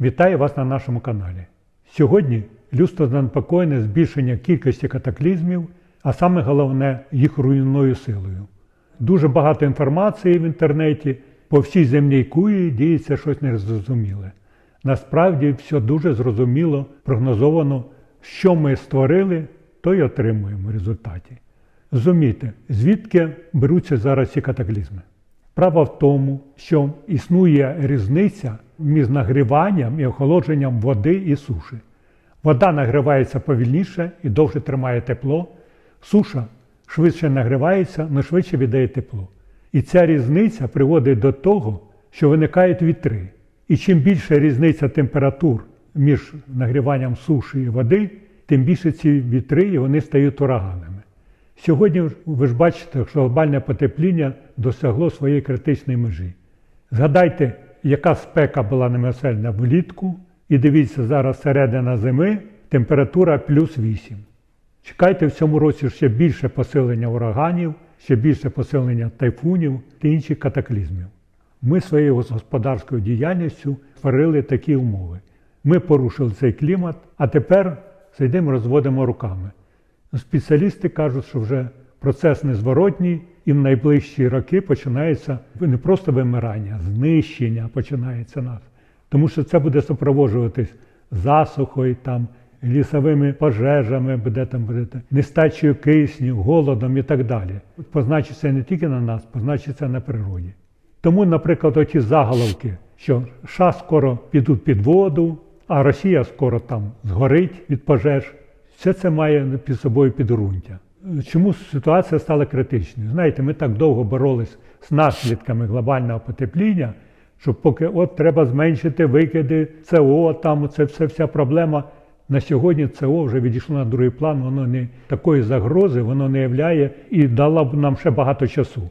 Вітаю вас на нашому каналі. Сьогодні людство занепокоєне збільшення кількості катаклізмів, а саме головне їх руйнівною силою. Дуже багато інформації в інтернеті, по всій земній кулі діється щось незрозуміле. Насправді все дуже зрозуміло, прогнозовано, що ми створили, то й отримуємо в результаті. Зумійте, звідки беруться зараз ці катаклізми? Справа в тому, що існує різниця між нагріванням і охолодженням води і суші. Вода нагрівається повільніше і довше тримає тепло, суша швидше нагрівається, але швидше віддає тепло. І ця різниця приводить до того, що виникають вітри. І чим більша різниця температур між нагріванням суші і води, тим більше ці вітри і вони стають ураганами. Сьогодні ви ж бачите, що глобальне потепління досягло своєї критичної межі. Згадайте, яка спека була немисельна влітку, і дивіться, зараз середина зими, температура плюс 8. Чекайте в цьому році ще більше посилення ураганів, ще більше посилення тайфунів та інших катаклізмів. Ми своєю господарською діяльністю створили такі умови. Ми порушили цей клімат, а тепер сидимо, розводимо руками. Спеціалісти кажуть, що вже процес незворотній, і в найближчі роки починається не просто вимирання, знищення починається нас. Тому що це буде супроводжуватись засухою, там, лісовими пожежами, буде там буде, нестачею кисню, голодом і так далі. Позначиться не тільки на нас, позначиться на природі. Тому, наприклад, оті заголовки, що США скоро підуть під воду, а Росія скоро там згорить від пожеж. Все це має під собою підґрунтя. Чому ситуація стала критичною? Знаєте, ми так довго боролись з наслідками глобального потепління, що поки от треба зменшити викиди СО, там це все вся проблема. На сьогодні СО вже відійшло на другий план, воно не такої загрози, воно не являє і дало б нам ще багато часу.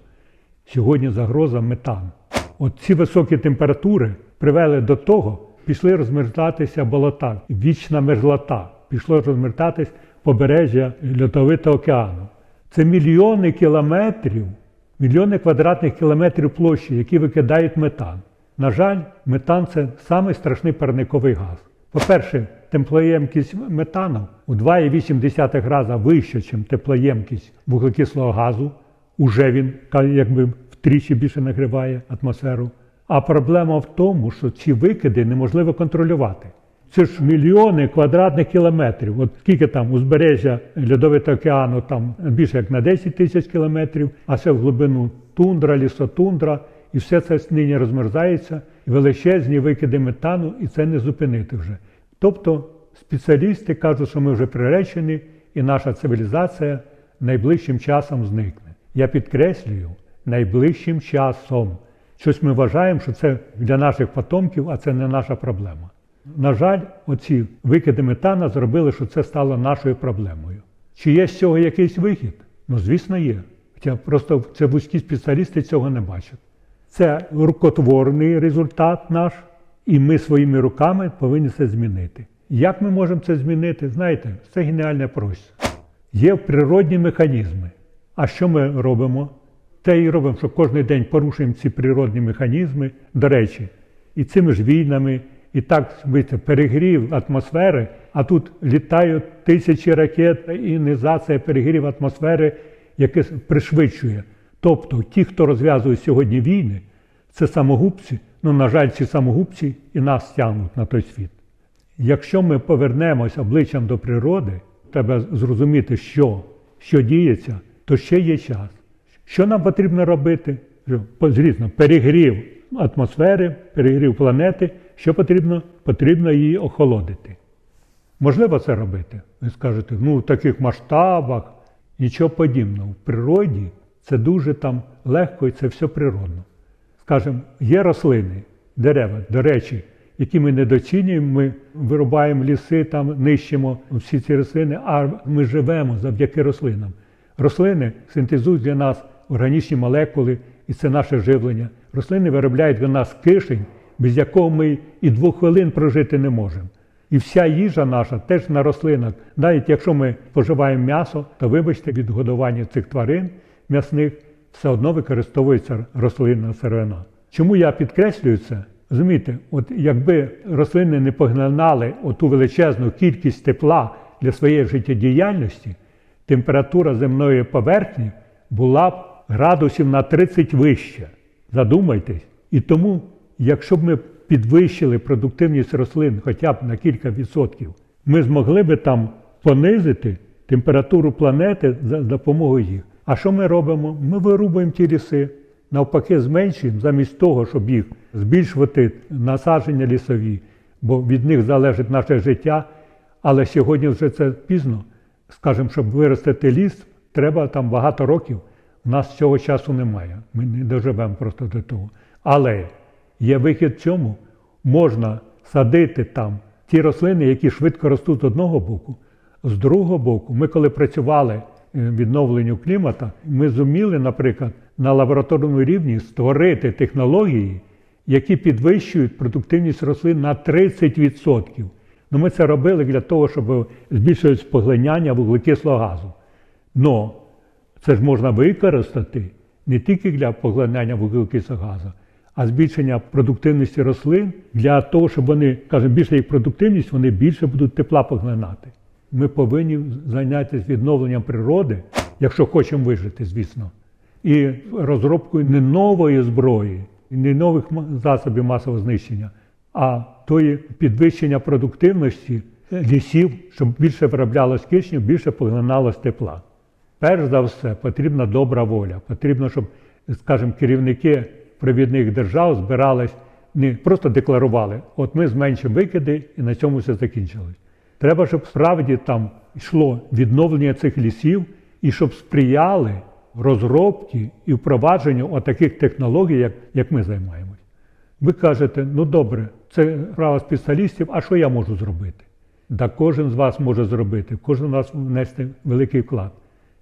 Сьогодні загроза метан. От ці високі температури привели до того, пішли розмерзатися болота, вічна мерзлота, пішло розмертатись побережжя Льодовитого океану. Це мільйони кілометрів, мільйони квадратних кілометрів площі, які викидають метан. На жаль, метан це самий страшний парниковий газ. По-перше, теплоємкість метану у 2,8 рази вища, ніж теплоємкість вуглекислого газу. Уже він якби втричі більше нагріває атмосферу. А проблема в тому, що ці викиди неможливо контролювати. Це ж мільйони квадратних кілометрів. От скільки там узбережжя Льодовитого океану, там більше як на 10 тисяч кілометрів, а це в глибину тундра, лісотундра, і все це нині розмерзається, величезні викиди метану, і це не зупинити вже. Тобто спеціалісти кажуть, що ми вже приречені, і наша цивілізація найближчим часом зникне. Я підкреслюю, найближчим часом. Щось ми вважаємо, що це для наших потомків, а це не наша проблема. На жаль, оці викиди метана зробили, що це стало нашою проблемою. Чи є з цього якийсь вихід? Ну, звісно, є. Хоча просто це вузькі спеціалісти цього не бачать. Це рукотворний результат наш, і ми своїми руками повинні це змінити. Як ми можемо це змінити? Знаєте, це геніальне проще. Є природні механізми. А що ми робимо? Те і робимо, що кожен день порушуємо ці природні механізми. До речі, і цими ж війнами, і так перегрів атмосфери, а тут літають тисячі ракет, і низація перегрів атмосфери, яке пришвидшує. Тобто ті, хто розв'язує сьогодні війни, це самогубці. Ну, на жаль, ці самогубці і нас тягнуть на той світ. Якщо ми повернемось обличчям до природи, треба зрозуміти, що, що діється, то ще є час. Що нам потрібно робити? Звісно, перегрів атмосфери, перегрів планети. Що потрібно? Потрібно її охолодити. Можливо це робити? Ви скажете, ну в таких масштабах нічого подібного. В природі це дуже там легко і це все природно. Скажемо, є рослини, дерева, до речі, які ми недоцінюємо, ми вирубаємо ліси, там нищимо всі ці рослини, а ми живемо завдяки рослинам. Рослини синтезують для нас органічні молекули, і це наше живлення. Рослини виробляють для нас кишень, без якого ми і двох хвилин прожити не можемо. І вся їжа наша теж на рослинах. Навіть якщо ми споживаємо м'ясо, то вибачте, від годування цих тварин м'ясних все одно використовується рослинна сировина. Чому я підкреслюю це? Розумієте, от якби рослини не поглинали оту величезну кількість тепла для своєї життєдіяльності, температура земної поверхні була б градусів на 30 вище. Задумайтесь. І тому, якщо б ми підвищили продуктивність рослин хоча б на кілька відсотків, ми змогли би там понизити температуру планети за допомогою їх. А що ми робимо? Ми вирубуємо ті ліси, навпаки, зменшуємо, замість того, щоб їх збільшувати насадження лісові, бо від них залежить наше життя. Але сьогодні вже це пізно. Скажімо, щоб виростити ліс, треба там багато років. У нас цього часу немає. Ми не доживемо просто до того. Але є вихід в чому? Можна садити там ті рослини, які швидко ростуть з одного боку. З другого боку, ми коли працювали е, відновленню клімата, ми зуміли, наприклад, на лабораторному рівні створити технології, які підвищують продуктивність рослин на 30%. Ну, ми це робили для того, щоб збільшилось поглиняння вуглекислого газу. Но це ж можна використати не тільки для поглинання вуглекислого газу, а збільшення продуктивності рослин для того, щоб вони, кажемо, більше їх продуктивність, вони більше будуть тепла поглинати. Ми повинні зайнятися відновленням природи, якщо хочемо вижити, звісно, і розробкою не нової зброї, не нових засобів масового знищення, а тої підвищення продуктивності лісів, щоб більше вироблялось кисню, більше поглиналось тепла. Перш за все, потрібна добра воля. Потрібно, щоб, скажімо, керівники провідних держав збирались, не просто декларували, от ми зменшимо викиди і на цьому все закінчилось. Треба, щоб справді там йшло відновлення цих лісів і щоб сприяли розробці і впровадженню отаких технологій, як, як ми займаємось. Ви кажете, ну добре, це справа спеціалістів, а що я можу зробити? Да кожен з вас може зробити, кожен з вас внести великий вклад.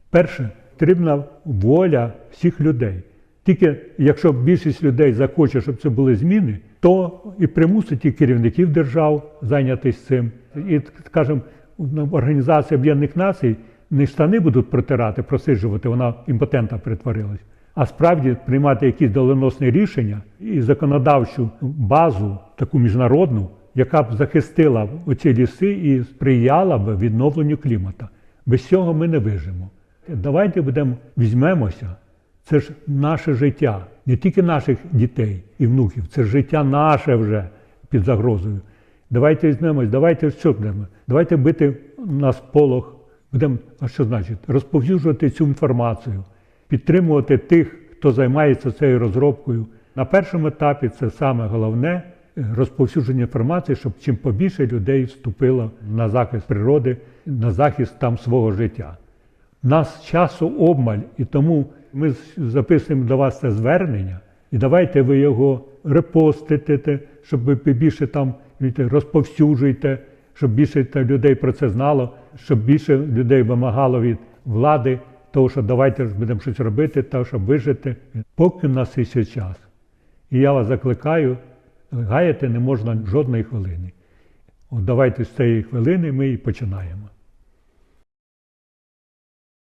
Перше, потрібна воля всіх людей. Тільки якщо більшість людей захоче, щоб це були зміни, то і примусить і керівників держав зайнятися цим. І, скажімо, Організація Об'єднаних Націй не штани будуть протирати, просиджувати, вона імпотента перетворилась, а справді приймати якісь доленосні рішення і законодавчу базу, таку міжнародну, яка б захистила оці ліси і сприяла б відновленню клімата. Без цього ми не вижимо. Давайте будемо візьмемося. Це ж наше життя, не тільки наших дітей і внуків, це ж життя наше вже під загрозою. Давайте візьмемось, давайте що будемо? Давайте бити на сполох, будемо, а що значить? Розповсюджувати цю інформацію, підтримувати тих, хто займається цією розробкою. На першому етапі це саме головне розповсюдження інформації, щоб чим побільше людей вступило на захист природи, на захист там свого життя. Нас часу обмаль, і тому ми записуємо до вас це звернення, і давайте ви його репостите, щоб ви більше там знаєте, розповсюджуйте, щоб більше людей про це знало, щоб більше людей вимагало від влади, того, що давайте будемо щось робити, того, щоб вижити, поки в нас є час. І я вас закликаю, гаяти не можна жодної хвилини. От давайте з цієї хвилини ми і починаємо.